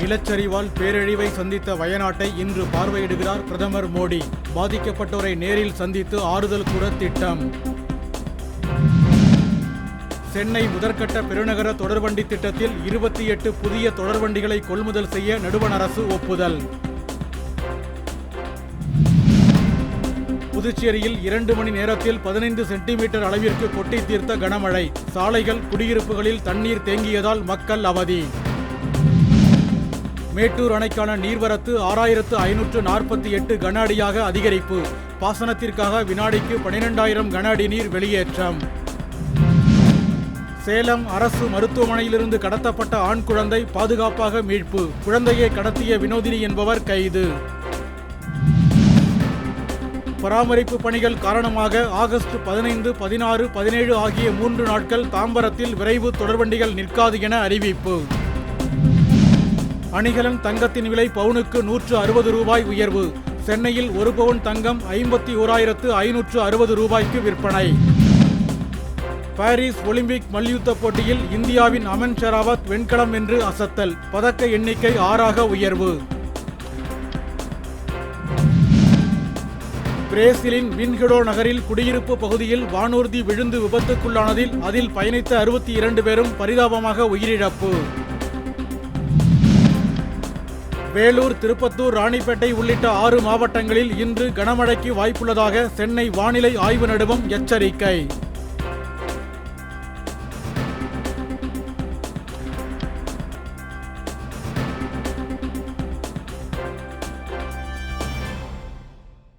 நிலச்சரிவால் பேரழிவை சந்தித்த வயநாட்டை இன்று பார்வையிடுகிறார் பிரதமர் மோடி. பாதிக்கப்பட்டோரை நேரில் சந்தித்து ஆறுதல் கூற திட்டம். சென்னை முதற்கட்ட பெருநகர தொடர்வண்டி திட்டத்தில் இருபத்தி எட்டு புதிய தொடர்வண்டிகளை கொள்முதல் செய்ய நடுவண் அரசு ஒப்புதல். புதுச்சேரியில் இரண்டு மணி நேரத்தில் பதினைந்து சென்டிமீட்டர் அளவிற்கு கொட்டி தீர்த்த கனமழை. சாலைகள் குடியிருப்புகளில் தண்ணீர் தேங்கியதால் மக்கள் அவதி. மேட்டூர் அணைக்கான நீர்வரத்து ஆறாயிரத்து ஐநூற்று நாற்பத்தி எட்டு கன அடியாக அதிகரிப்பு. பாசனத்திற்காக வினாடிக்கு பனிரெண்டாயிரம் கன அடி நீர் வெளியேற்றம். சேலம் அரசு மருத்துவமனையிலிருந்து கடத்தப்பட்ட ஆண் குழந்தை பாதுகாப்பாக மீட்பு. குழந்தையை கடத்திய வினோதினி என்பவர் கைது. பராமரிப்பு பணிகள் காரணமாக ஆகஸ்ட் பதினைந்து பதினாறு பதினேழு ஆகிய மூன்று நாட்கள் தாம்பரத்தில் விரைவு தொடர்வண்டிகள் நிற்காது என அறிவிப்பு. அணிகலன் தங்கத்தின் விலை பவுனுக்கு நூற்று அறுபது ரூபாய் உயர்வு. சென்னையில் ஒரு பவுன் தங்கம் ஐம்பத்தி ஓராயிரத்து ஐநூற்று அறுபது ரூபாய்க்கு விற்பனை. பாரிஸ் ஒலிம்பிக் மல்யுத்த போட்டியில் இந்தியாவின் அமன் ஷெராவத் வெண்கலம் வென்று அசத்தல். பதக்க எண்ணிக்கை ஆறாக உயர்வு. பிரேசிலின் மின்ஹிடோ நகரில் குடியிருப்பு பகுதியில் வானூர்தி விழுந்து விபத்துக்குள்ளானதில் அதில் பயணித்த அறுபத்தி இரண்டு பேரும் பரிதாபமாக உயிரிழப்பு. வேலூர் திருப்பத்தூர் ராணிப்பேட்டை உள்ளிட்ட ஆறு மாவட்டங்களில் இன்று கனமழைக்கு வாய்ப்புள்ளதாக சென்னை வானிலை ஆய்வு நடுவம் எச்சரிக்கை.